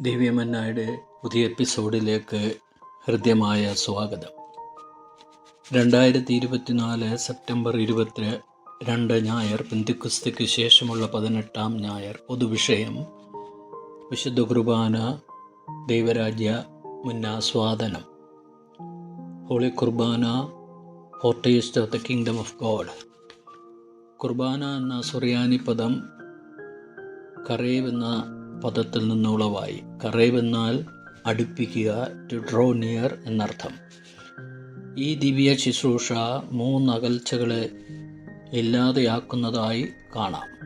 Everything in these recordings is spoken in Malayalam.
ദിവ്യമന്നായുടെ പുതിയ എപ്പിസോഡിലേക്ക് ഹൃദ്യമായ സ്വാഗതം. രണ്ടായിരത്തി ഇരുപത്തിനാല് സെപ്റ്റംബർ ഇരുപത്തി രണ്ട് ഞായർ പെന്തിക്കുസ്തിക്ക് ശേഷമുള്ള പതിനെട്ടാം ഞായർ പൊതുവിഷയം. വിശുദ്ധ കുർബാന ദൈവരാജ്യ മുന്നാസ്വാദനം holy Qurbana foretaste of the kingdom of God. കുർബാന എന്ന സുറിയാനി പദം കറേവ് എന്ന പദത്തിൽ നിന്നുളവായി കറേവ് എന്നാൽ അടുപ്പിക്കുക ടു ഡ്രോ നിയർ എന്നർത്ഥം. ഈ ദിവ്യ ശുശ്രൂഷ മൂന്നകൽച്ചകളെ ഇല്ലാതെയാക്കുന്നതായി കാണാം.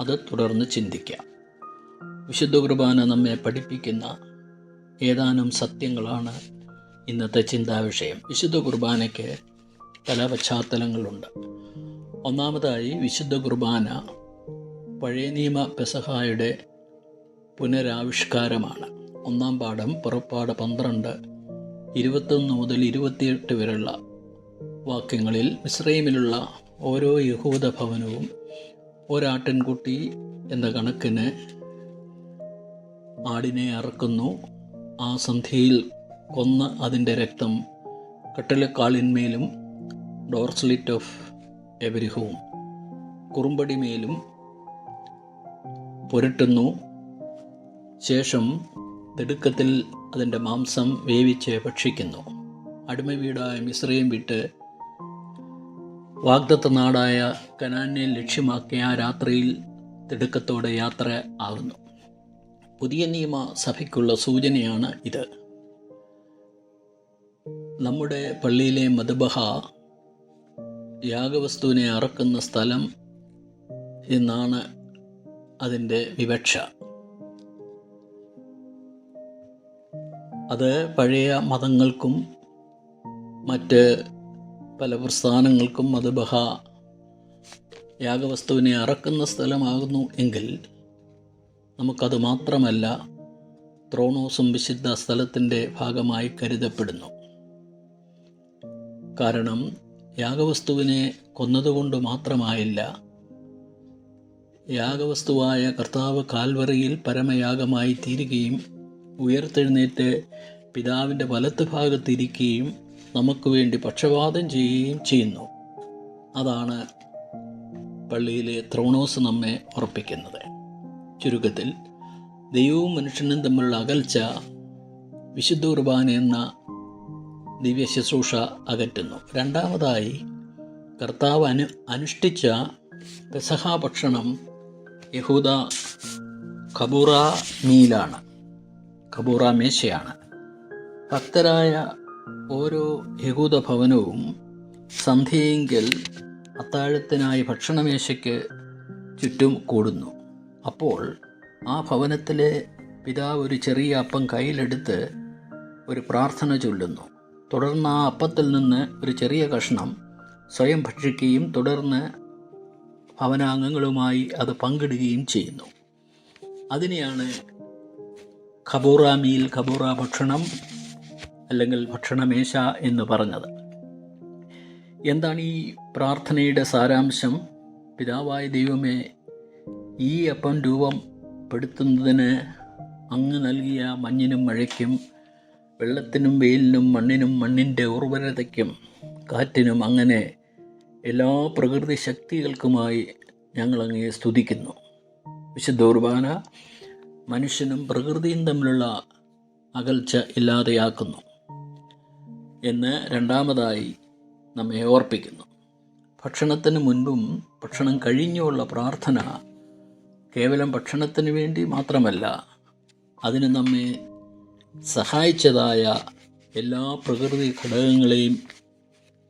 അത് തുടർന്ന് ചിന്തിക്കാം. വിശുദ്ധ കുർബാന നമ്മെ പഠിപ്പിക്കുന്ന ഏതാനും സത്യങ്ങളാണ് ഇന്നത്തെ ചിന്താവിഷയം. വിശുദ്ധ കുർബാനയ്ക്ക് പല പശ്ചാത്തലങ്ങളുണ്ട്. ഒന്നാമതായി വിശുദ്ധ കുർബാന പഴയ നിയമ പെസഹായുടെ പുനരാവിഷ്കാരമാണ്. ഒന്നാം പാഠം പുറപ്പാട് പന്ത്രണ്ട് ഇരുപത്തൊന്ന് മുതൽ ഇരുപത്തിയെട്ട് വരെയുള്ള വാക്യങ്ങളിൽ മിശ്രൈമിലുള്ള ഓരോ യഹൂദ ഭവനവും ഒരാട്ടിൻകുട്ടി എന്ന കണക്കിന് ആടിനെ അറക്കുന്നു. ആ സന്ധ്യയിൽ കൊന്ന അതിന്റെ രക്തം കട്ടിലക്കാളിന്മേലും ഡോർസ്ലിറ്റ് ഓഫ് എവരി ഹോം കുറുമ്പടിമേലും പുരട്ടുന്നു. ശേഷം തിടുക്കത്തിൽ അതിന്റെ മാംസം വേവിച്ച് ഭക്ഷിക്കുന്നു. അടിമ വീടായ മിശ്രയും വിട്ട് വാഗ്ദത്ത നാടായ കനാനെ ലക്ഷ്യമാക്കിയ ആ രാത്രിയിൽ തിടുക്കത്തോടെ യാത്ര ആകുന്നു പുതിയ നിയമ സഭയ്ക്കുള്ള സൂചനയാണ് ഇത്. നമ്മുടെ പള്ളിയിലെ മധുബഹ യാഗവസ്തുവിനെ അറക്കുന്ന സ്ഥലം എന്നാണ് അതിന്റെ വിവക്ഷ. അത് പഴയ മതങ്ങൾക്കും മറ്റ് പല പ്രസ്ഥാനങ്ങൾക്കും മതബഹ യാഗവസ്തുവിനെ അറക്കുന്ന സ്ഥലമാകുന്നു എങ്കിൽ നമുക്കത് മാത്രമല്ല ത്രോണോസും വിശുദ്ധ സ്ഥലത്തിന്റെ ഭാഗമായി കരുതപ്പെടുന്നു. കാരണം യാഗവസ്തുവിനെ കൊന്നതുകൊണ്ട് മാത്രമായില്ല യാഗവസ്തുവായ കർത്താവ് കാൽവറിയിൽ പരമയാഗമായി തീരുകയും ഉയർത്തെഴുന്നേറ്റ് പിതാവിന്റെ വലത്ത് ഭാഗത്തിരിക്കുകയും നമുക്ക് വേണ്ടി പക്ഷപാതം ചെയ്യുകയും ചെയ്യുന്നു. അതാണ് പള്ളിയിലെ ത്രോണോസ് നമ്മെ ഉറപ്പിക്കുന്നത്. ചുരുക്കത്തിൽ ദൈവവും മനുഷ്യനും തമ്മിലുള്ള അകൽച്ച വിശുദ്ധ കുർബാന എന്ന ദിവ്യ ശുശ്രൂഷ അകറ്റുന്നു. രണ്ടാമതായി കർത്താവ് അനു അനുഷ്ഠിച്ച പെസഹാ ഭക്ഷണം യഹൂദ ഖബൂറ മീലാണ്. ഖബൂറ മേശയാണ്. ഭക്തരായ ഓരോ യഹൂദ ഭവനവും സന്ധ്യയെങ്കിൽ അത്താഴത്തിനായി ഭക്ഷണമേശയ്ക്ക് ചുറ്റും കൂടുന്നു. അപ്പോൾ ആ ഭവനത്തിലെ പിതാവ് ഒരു ചെറിയ അപ്പം കയ്യിലെടുത്ത് ഒരു പ്രാർത്ഥന ചൊല്ലുന്നു. തുടർന്ന് ആ അപ്പത്തിൽ നിന്ന് ഒരു ചെറിയ കഷ്ണം സ്വയം ഭക്ഷിക്കുകയും തുടർന്ന് ഭവനാംഗങ്ങളുമായി അത് പങ്കിടുകയും ചെയ്യുന്നു. അതിനെയാണ് ഖബൂറ മീൽ ഖബൂറ ഭക്ഷണം അല്ലെങ്കിൽ ഭക്ഷണമേശ എന്ന് പറഞ്ഞത്. എന്താണ് ഈ പ്രാർത്ഥനയുടെ സാരാംശം? പിതാവായ ദൈവമേ ഈ അപ്പം രൂപം പെടുത്തുന്നതിന് അങ്ങ് നൽകിയ മഞ്ഞിനും മഴയ്ക്കും വെള്ളത്തിനും വെയിലിനും മണ്ണിനും മണ്ണിന്റെ ഉർവരതയ്ക്കും കാറ്റിനും അങ്ങനെ എല്ലാ പ്രകൃതി ശക്തികൾക്കുമായി ഞങ്ങളങ്ങയെ സ്തുതിക്കുന്നു. വിശുദ്ധ കുർബാന മനുഷ്യനും പ്രകൃതിയും തമ്മിലുള്ള അകൽച്ച ഇല്ലാതെയാക്കുന്നു എന്ന് രണ്ടാമതായി നമ്മെ ഓർപ്പിക്കുന്നു. ഭക്ഷണത്തിന് മുൻപും ഭക്ഷണം കഴിഞ്ഞുമുള്ള പ്രാർത്ഥന കേവലം ഭക്ഷണത്തിന് വേണ്ടി മാത്രമല്ല അതിന് നമ്മെ സഹായിച്ചതായ എല്ലാ പ്രകൃതി ഘടകങ്ങളെയും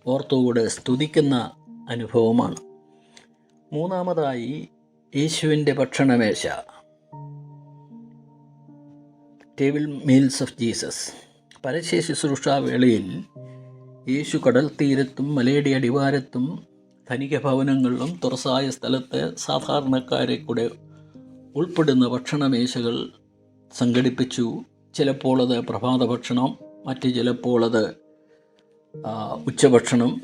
ഓർത്തുകൂടെ സ്തുതിക്കുന്ന അനുഭവമാണ്. മൂന്നാമതായി യേശുവിന്റെ ഭക്ഷണമേശ. ടേബിൾ മീൽസ് ഓഫ് ജീസസ് പരസ്യ ശുശ്രൂഷാവേളയിൽ യേശു കടൽ തീരത്തും മലയുടെ അടിവാരത്തും ധനിക ഭവനങ്ങളിലും തുറസായ സ്ഥലത്ത് സാധാരണക്കാരെ കൂടെ ഉൾപ്പെടുന്ന ഭക്ഷണമേശകൾ സംഘടിപ്പിച്ചു. ചിലപ്പോൾ അത് പ്രഭാത ഭക്ഷണം മറ്റ് ചിലപ്പോൾ അത് ഉച്ചഭക്ഷണം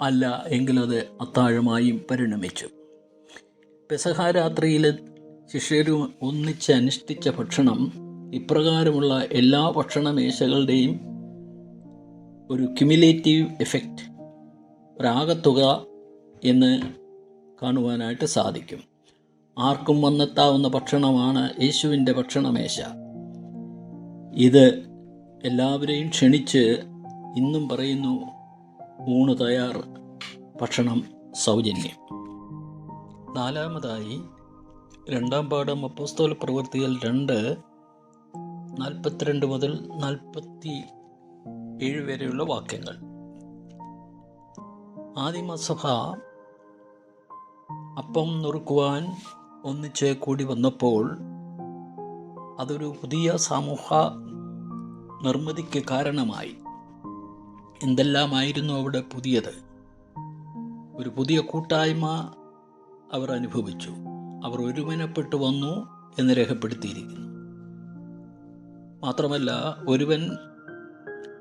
അല്ല എങ്കിലത് അത്താഴമായും പരിണമിച്ചു. പെസഹാരാത്രിയിൽ ശിഷ്യരും ഒന്നിച്ച് അനുഷ്ഠിച്ച ഭക്ഷണം ഇപ്രകാരമുള്ള എല്ലാ ഭക്ഷണ മേശകളുടെയും ഒരു ക്യുമുലേറ്റീവ് എഫക്റ്റ് ഒരാകത്തുക എന്ന് കാണുവാനായിട്ട് സാധിക്കും. ആർക്കും വന്നെത്താവുന്ന ഭക്ഷണമാണ് യേശുവിന്റെ ഭക്ഷണമേശ. ഇത് എല്ലാവരെയും ക്ഷണിച്ച് ഇന്നും പറയുന്നു ഊണ് തയ്യാർ ഭക്ഷണം സൗജന്യം. നാലാമതായി രണ്ടാം പാഠം അപ്പോസ്തോല പ്രവൃത്തികൾ രണ്ട് നാൽപ്പത്തിരണ്ട് മുതൽ നാൽപ്പത്തി ഏഴ് വരെയുള്ള വാക്യങ്ങൾ. ആദിമസഭ അപ്പം നുറുക്കുവാൻ ഒന്നിച്ച് കൂടി വന്നപ്പോൾ അതൊരു പുതിയ സമൂഹ നിർമ്മിതിക്ക് കാരണമായി. എന്തെല്ലാമായിരുന്നു അവിടെ പുതിയത്? ഒരു പുതിയ കൂട്ടായ്മ അവർ അനുഭവിച്ചു. അവർ ഒരുമനപ്പെട്ടു വന്നു എന്ന് രേഖപ്പെടുത്തിയിരിക്കുന്നു. മാത്രമല്ല ഒരുവൻ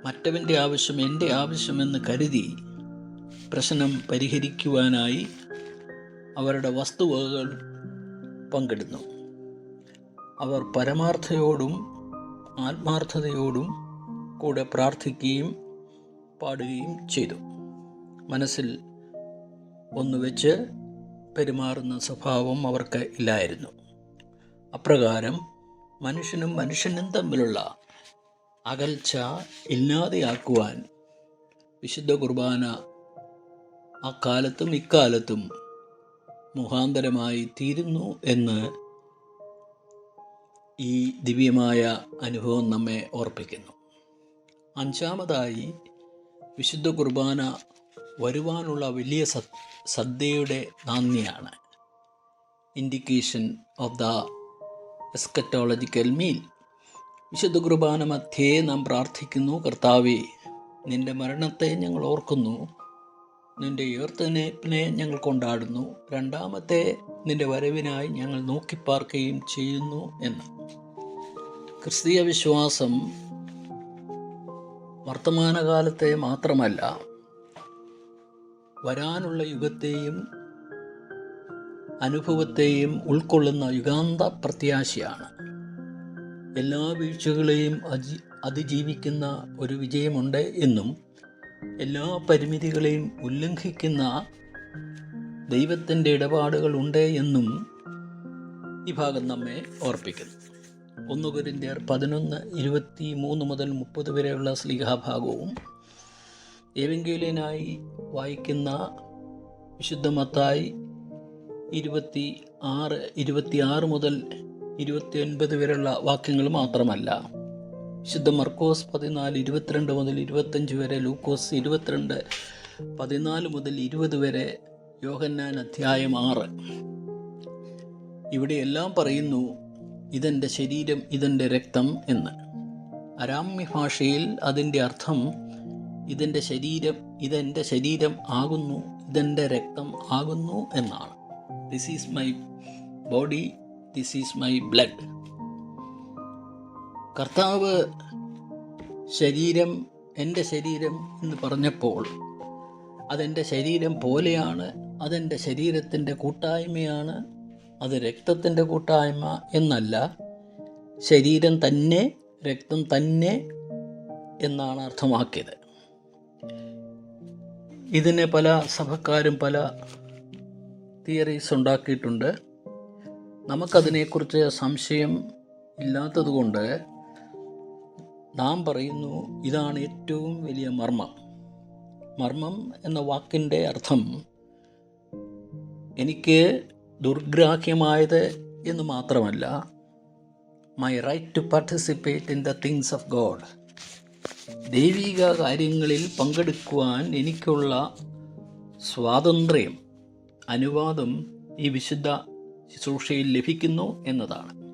മറ്റവന്റെ ആവശ്യം എന്റെ ആവശ്യമെന്ന് കരുതി പ്രശ്നം പരിഹരിക്കുവാനായി അവരുടെ വസ്തുവകകൾ പങ്കിടുന്നു. അവർ പരമാർത്ഥയോടും ആത്മാർത്ഥതയോടും കൂടെ പ്രാർത്ഥിക്കുകയും പാടുകയും ചെയ്തു. മനസ്സിൽ ഒന്നു വെച്ച് പെരുമാറുന്ന സ്വഭാവം അവർക്ക് ഇല്ലായിരുന്നു. അപ്രകാരം മനുഷ്യനും മനുഷ്യനും തമ്മിലുള്ള അകൽച്ച ഇല്ലാതെയാക്കുവാൻ വിശുദ്ധ കുർബാന അക്കാലത്തും ഇക്കാലത്തും മുഖാന്തരമായി തീരുന്നു എന്ന് ഈ ദിവ്യമായ അനുഭവം നമ്മെ ഓർപ്പിക്കുന്നു. അഞ്ചാമതായി വിശുദ്ധ കുർബാന വരുവാനുള്ള വലിയ സദ് സദ്യയുടെ നാന്ദിയാണ് indication of the eschatological meal. വിശുദ്ധ കുർബാന മധ്യേ നാം പ്രാർത്ഥിക്കുന്നു കർത്താവേ നിന്റെ മരണത്തെ ഞങ്ങൾ ഓർക്കുന്നു നിന്റെ ഉയർത്തനേപ്പിനെ ഞങ്ങൾ കൊണ്ടാടുന്നു രണ്ടാമത്തെ നിന്റെ വരവിനായി ഞങ്ങൾ നോക്കിപ്പാർക്കുകയും ചെയ്യുന്നു എന്ന്. ക്രിസ്തീയ വിശ്വാസം വർത്തമാനകാലത്തെ മാത്രമല്ല വരാനുള്ള യുഗത്തെയും അനുഭവത്തെയും ഉൾക്കൊള്ളുന്ന യുഗാന്ത പ്രത്യാശയാണ്. എല്ലാ വീഴ്ചകളെയും അജി അതിജീവിക്കുന്ന ഒരു വിജയമുണ്ട് എന്നും എല്ലാ പരിമിതികളെയും ഉല്ലംഘിക്കുന്ന ദൈവത്തിന്റെ ഇടപാടുകൾ ഉണ്ട് എന്നും ഈ ഭാഗം നമ്മെ ഓർപ്പിക്കുന്നു. ഒന്ന് പതിനൊന്ന് ഇരുപത്തി മൂന്ന് മുതൽ മുപ്പത് വരെയുള്ള സ്ലീഹാഭാഗവും ഏവെങ്കിലിനായി വായിക്കുന്ന വിശുദ്ധ മത്തായി ഇരുപത്തി ആറ് ഇരുപത്തി ആറ് മുതൽ ഇരുപത്തി ഒൻപത് വരെയുള്ള വാക്യങ്ങൾ മാത്രമല്ല. വിശുദ്ധ മർക്കോസ് പതിനാല് ഇരുപത്തിരണ്ട് മുതൽ ഇരുപത്തഞ്ച് വരെ ലൂക്കോസ് ഇരുപത്തിരണ്ട് പതിനാല് മുതൽ ഇരുപത് വരെ യോഹന്നാൻ അധ്യായം ആറ്. ഇവിടെ എല്ലാം പറയുന്നു ഇതെന്റെ ശരീരം ഇതെന്റെ രക്തം എന്ന്. അരാമ്യ ഭാഷയിൽ അതിന്റെ അർത്ഥം ഇതെന്റെ ശരീരം ഇതെന്റെ ശരീരം ആകുന്നു ഇതെന്റെ രക്തം ആകുന്നു എന്നാണ്. This is my body this is my blood കർത്താവ് ശരീരം എന്റെ ശരീരം എന്ന് പറഞ്ഞപ്പോൾ അതെന്റെ ശരീരം പോലെയാണ് അതെന്റെ ശരീരത്തിന്റെ കൂട്ടായ്മയാണ് അത് രക്തത്തിന്റെ കൂട്ടായ്മ എന്നല്ല ശരീരം തന്നെ രക്തം തന്നെ എന്നാണ് അർത്ഥമാക്കിയത്. ഇതിനെ പല സഭക്കാരും പല തിയറീസ് ഉണ്ടാക്കിയിട്ടുണ്ട്. നമുക്കതിനെക്കുറിച്ച് സംശയം ഇല്ലാത്തതുകൊണ്ട് നാം പറയുന്നു ഇതാണ് ഏറ്റവും വലിയ മർമ്മം. മർമ്മം എന്ന വാക്കിന്റെ അർത്ഥം എനിക്ക് ദുർഗ്രാഹ്യമായത് എന്ന് മാത്രമല്ല my right to participate in the things of God ദൈവിക കാര്യങ്ങളിൽ പങ്കെടുക്കുവാൻ എനിക്കുള്ള സ്വാതന്ത്ര്യം അനുവാദം ഈ വിശുദ്ധ ശുശ്രൂഷയിൽ ലഭിക്കുന്നു എന്നതാണ്.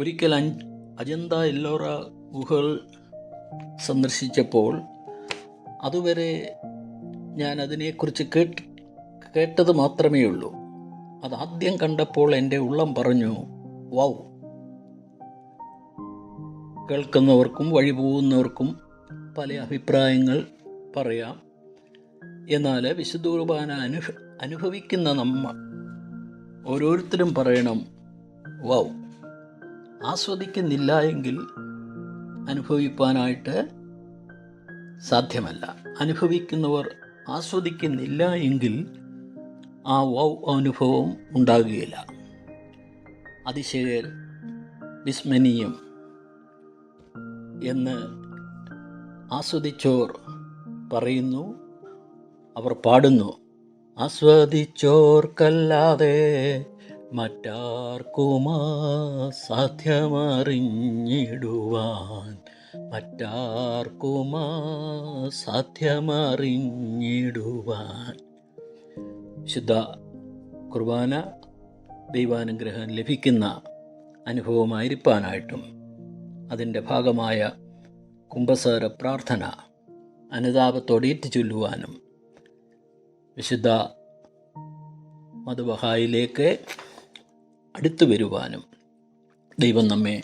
ഒരിക്കൽ അജന്ത എല്ലോറ ഗുഹകൾ സന്ദർശിച്ചപ്പോൾ അതുവരെ ഞാൻ അതിനെക്കുറിച്ച് കേട്ട് കേട്ടത് മാത്രമേ ഉള്ളൂ. അതാദ്യം കണ്ടപ്പോൾ എന്റെ ഉള്ളം പറഞ്ഞു വൗ. കേൾക്കുന്നവർക്കും വഴി പോകുന്നവർക്കും പല അഭിപ്രായങ്ങൾ പറയാം. എന്നാൽ വിശുദ്ധ കുർബാന അനുഭ അനുഭവിക്കുന്ന നമ്മ ഓരോരുത്തരും പറയണം വൗ ആസ്വദിക്കുന്നില്ല എങ്കിൽ അനുഭവിപ്പാനായിട്ട് സാധ്യമല്ല. അനുഭവിക്കുന്നവർ ആസ്വദിക്കുന്നില്ല എങ്കിൽ ആ വൗ അനുഭവം ഉണ്ടാകുകയില്ല. അതിശയർ വിസ്മനീയം എന്ന് ആസ്വദിച്ചോർ പറയുന്നു അവർ പാടുന്നു. ആസ്വദിച്ചോർക്കല്ലാതെ മറ്റാർക്കുമാ സാധ്യമറിഞ്ഞിടുവാൻ മറ്റാർക്കുമാ സാധ്യമറിഞ്ഞിടുവാൻ. ശുദ്ധ കുർബാന ദൈവാനുഗ്രഹം ലഭിക്കുന്ന അനുഭവമായിരിക്കാനായിട്ടും അതിന്റെ ഭാഗമായ കുംഭസാര പ്രാർത്ഥന അനുതാപത്തോടെ ചൊല്ലുവാനും വിശുദ്ധ മധുബഹായിലേക്ക് അടുത്തു വരുവാനും ദൈവം നമ്മെ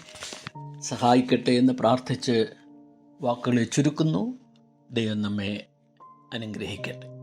സഹായിക്കട്ടെ എന്ന് പ്രാർത്ഥിച്ച് വാക്കുകളെ ചുരുക്കുന്നു. ദൈവം നമ്മെ അനുഗ്രഹിക്കട്ടെ.